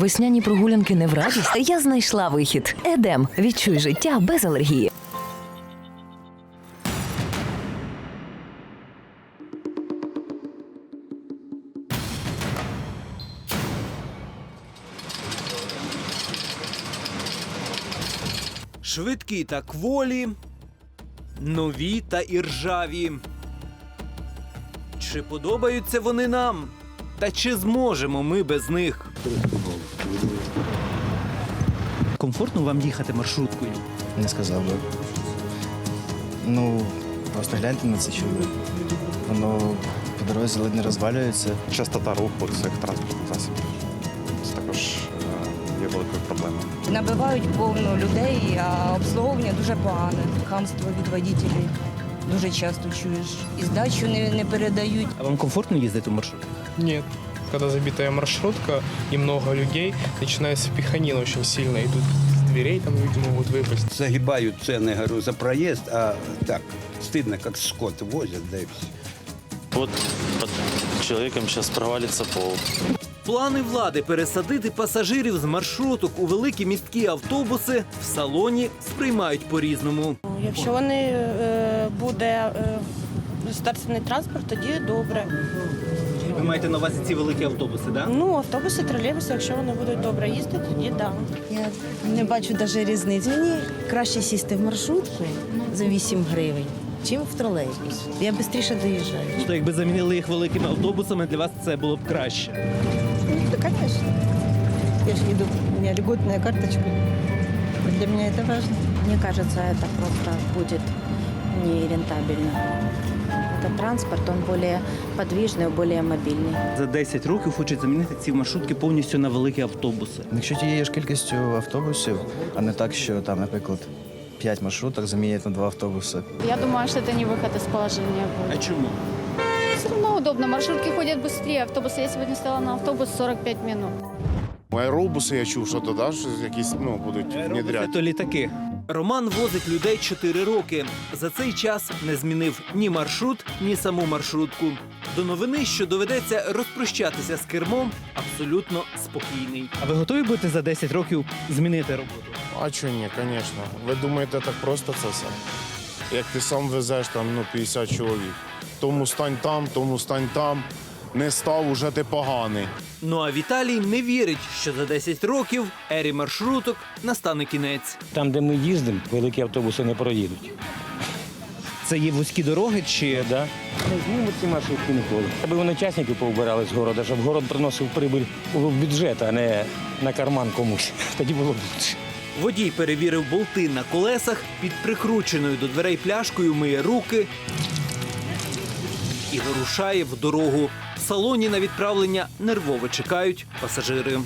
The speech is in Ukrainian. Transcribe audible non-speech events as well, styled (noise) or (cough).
Весняні прогулянки не в радість. Я знайшла вихід. Едем. Відчуй життя без алергії. Швидкі та кволі, нові та іржаві. Чи подобаються вони нам? Та чи зможемо ми без них? Комфортно вам їхати маршруткою? Не сказав би. Ну, просто гляньте на це чудо. Воно по дорозі ледь не розвалюється. Частота руху цих транспортних засобів. Це також е, є великою проблемою. Набивають повно людей, а обслуговування дуже погане. Хамство від водителів дуже часто чуєш. І здачу не, не передають. А вам комфортно їздити в маршрут? Нет Когда забитая маршрутка и много людей, начинается пиханина очень сильно. И тут с дверей там люди могут выпасть. загибают цены, говорю, за проезд, а так, стыдно, как скот возят, да и все. Вот под человеком сейчас провалится пол. Плани влади пересадити пасажирів з маршруток у великі місткі автобуси в салоні сприймають по-різному. Якщо вони е, буде е, государственний транспорт, тоді добре. Ви маєте на увазі ці великі автобуси, так? Ну, автобуси, тролейбуси, якщо вони будуть добре їздити, тоді так. Я не бачу навіть різниці. Мені краще сісти в маршрутку за 8 гривень, чим в тролейбус. Я швидше доїжджаю. То якби замінили їх великими автобусами, для вас це було б краще. Ну, конечно. Я же еду, у меня льготная карточка. Для меня это важно. Мне кажется, это просто будет нерентабельно Этот транспорт, он более подвижный, более мобильный. За 10 років хочуть замінити ці маршрутки повністю на великі автобуси. Якщо тією ж кількістю автобусів, а не так, що там, наприклад, 5 маршруток замінять на 2 автобуси. Я думаю, что это не выход из положения А будет. чому? Все равно удобно. Маршрутки ходят быстрее. Автобусы. Я сегодня стала на автобус 45 минут. Аеробуси я чув, що туди що якісь ну, будуть внедряти. То літаки. Роман возить людей 4 роки. За цей час не змінив ні маршрут, ні саму маршрутку. До новини, що доведеться розпрощатися з кермом, абсолютно спокійний. А ви готові будете за 10 років змінити роботу? А чого ні, звісно. Ви думаєте, так просто це все? Як ти сам везеш там ну, 50 чоловік. Тому стань там, тому стань там. Не став, уже ти поганий. Ну а Віталій не вірить, що за 10 років ері маршруток настане кінець. Там, де ми їздимо, великі автобуси не проїдуть. Це є вузькі дороги чи Да? Не знімуть ці маршрутки ніколи. Аби вони учасники повбирали з города, щоб город приносив прибиль у бюджет, а не на карман комусь. (laughs) Тоді було б лучше. Водій перевірив болти на колесах, під прикрученою до дверей пляшкою миє руки і вирушає в дорогу. Салоні на відправлення нервово чекають пасажири.